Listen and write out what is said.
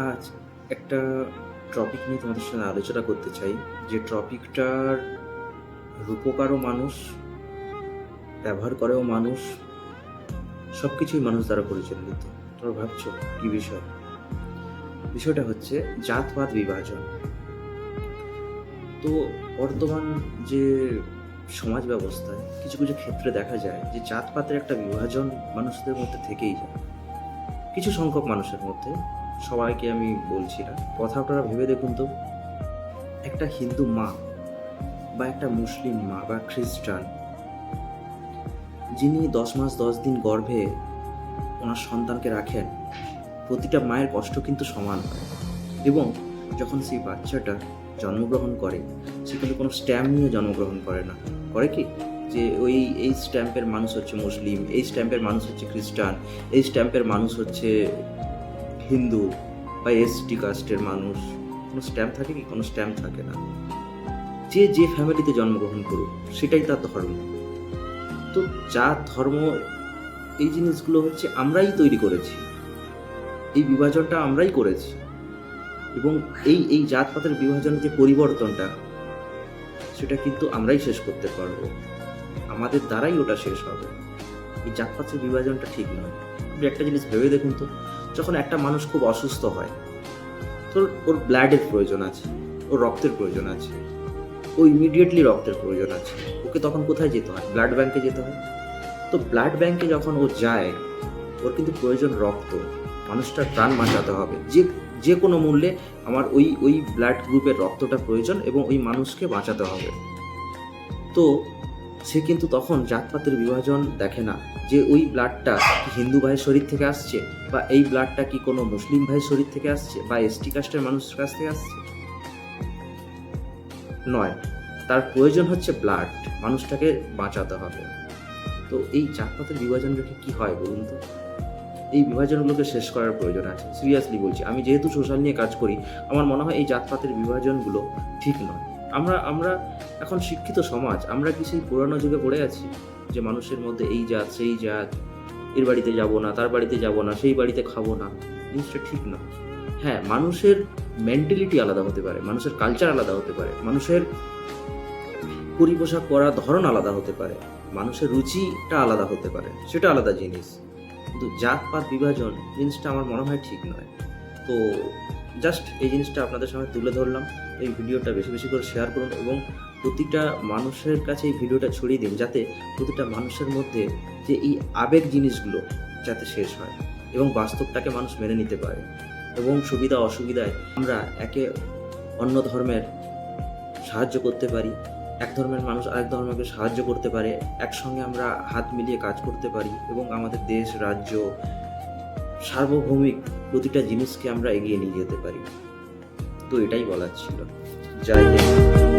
আজ একটা টপিক নিয়ে তোমাদের সঙ্গে আলোচনা করতে চাই। যে টপিকটার রূপকারও মানুষ, ব্যবহার করেও মানুষ সব কিছুই মানুষ দ্বারা পরিচালিত। তোমরা ভাবছ, কি বিষয়? বিষয়টা হচ্ছে জাতপাত বিভাজন। তো বর্তমান যে সমাজ ব্যবস্থায় কিছু কিছু ক্ষেত্রে দেখা যায় যে জাতপাতের একটা বিভাজন মানুষদের মধ্যে থেকেই যায়। কিছু সংখ্যক মানুষের মধ্যে সবাইকে আমি বলছি না। কথা আপনারা ভেবে দেখুন তো। একটা হিন্দু মা বা একটা মুসলিম মা বা খ্রিস্টান, যিনি দশ মাস দশ দিন গর্ভে ওনার সন্তানকে রাখেন, প্রতিটা মায়ের কষ্ট কিন্তু সমান হয়। এবং যখন সেই বাচ্চাটা জন্মগ্রহণ করে, সে কিন্তু কোনো স্ট্যাম্প নিয়ে জন্মগ্রহণ করে না। করে কি? যে ওই, এই স্ট্যাম্পের মানুষ হচ্ছে মুসলিম, এই স্ট্যাম্পের মানুষ হচ্ছে খ্রিস্টান, এই স্ট্যাম্পের মানুষ হচ্ছে হিন্দু বা এসটি কাস্টের মানুষ, কোনো স্ট্যাম্প থাকে কি? কোনো স্ট্যাম্প থাকে না। যে যে ফ্যামিলিতে জন্মগ্রহণ করুক, সেটাই তার ধর্ম। তো যা ধর্ম, এই জিনিসগুলো হচ্ছে আমরাই তৈরি করেছি। এই বিভাজনটা আমরাই করেছি। এবং এই এই জাতপাতের বিভাজনের যে পরিবর্তনটা, সেটা কিন্তু আমরাই শেষ করতে পারব। আমাদের দ্বারাই ওটা শেষ হবে। এই জাতপাতের বিভাজনটা ঠিক নয়। আপনি একটা জিনিস ভেবে দেখুন তো, যখন একটা মানুষ খুব অসুস্থ হয় তো ওর ব্লাডের প্রয়োজন আছে, ওর রক্তের প্রয়োজন আছে, ও ইমিডিয়েটলি রক্তের প্রয়োজন আছে, ওকে তখন কোথায় যেতে হয়? ব্লাড ব্যাংকে যেতে হয়? তো ব্লাড ব্যাংকে যখন ও যায়, ওর কিন্তু প্রয়োজন রক্ত, মানুষটার প্রাণ বাঁচাতে হবে। যে যে কোনো মূল্যে আমার ওই ওই ব্লাড গ্রুপের রক্তটা প্রয়োজন এবং ওই মানুষকে বাঁচাতে হবে। তো সে কিন্তু তখন জাতপাতের বিভাজন দেখে না যে ওই ব্লাডটা কি হিন্দু ভাইয়ের শরীর থেকে আসছে বা এই ব্লাডটা কি কোনো মুসলিম ভাইয়ের শরীর থেকে আসছে বা এসটি কাস্টের মানুষের কাছ থেকে আসছে? নয়, তার প্রয়োজন হচ্ছে ব্লাড, মানুষটাকে বাঁচাতে হবে। তো এই জাতপাতের বিভাজন রেখে কি হয় বলুন তো? এই বিভাজনগুলোকে শেষ করার প্রয়োজন আছে। সিরিয়াসলি বলছি, আমি যেহেতু সোশ্যাল নিয়ে কাজ করি, আমার মনে হয় এই জাতপাতের বিভাজনগুলো ঠিক নয়। আমরা আমরা এখন শিক্ষিত সমাজ, আমরা কি সেই পুরানো যুগে পড়ে আছি? যে মানুষের মধ্যে এই জাত, সেই জাত, এর বাড়িতে যাব না, তার বাড়িতে যাব না, সেই বাড়িতে খাব না, জিনিসটা ঠিক না। হ্যাঁ মানুষের মেন্টালিটি আলাদা হতে পারে, মানুষের কালচার আলাদা হতে পারে, মানুষের পরিপোষাক করার ধরন আলাদা হতে পারে, মানুষের রুচিটা আলাদা হতে পারে, সেটা আলাদা জিনিস। কিন্তু জাতপাত, বিভাজন, জিনিসটা আমার মনে হয় ঠিক নয়। তো জাস্ট এই জিনিসটা আপনাদের সামনে তুলে ধরলাম। এই ভিডিওটা বেশি বেশি করে শেয়ার করুন এবং প্রতিটা মানুষের কাছে এই ভিডিওটা ছড়িয়ে দিন যাতে প্রতিটা মানুষের মধ্যে যে এই আবেগ জিনিসগুলো যাতে শেষ হয় এবং বাস্তবটাকে মানুষ মেনে নিতে পারে এবং সুবিধা অসুবিধায় আমরা একে অন্য ধর্মের সাহায্য করতে পারি, এক ধর্মের মানুষ আরেক ধর্মকে সাহায্য করতে পারে, একসঙ্গে আমরা হাত মিলিয়ে কাজ করতে পারি এবং আমাদের দেশ, রাজ্য সার্বভৌমিক প্রতিটা জিনিসকে আমরা এগিয়ে নিয়ে যেতে পারি। তো এটাই বলার ছিল। যাই হিন্দ।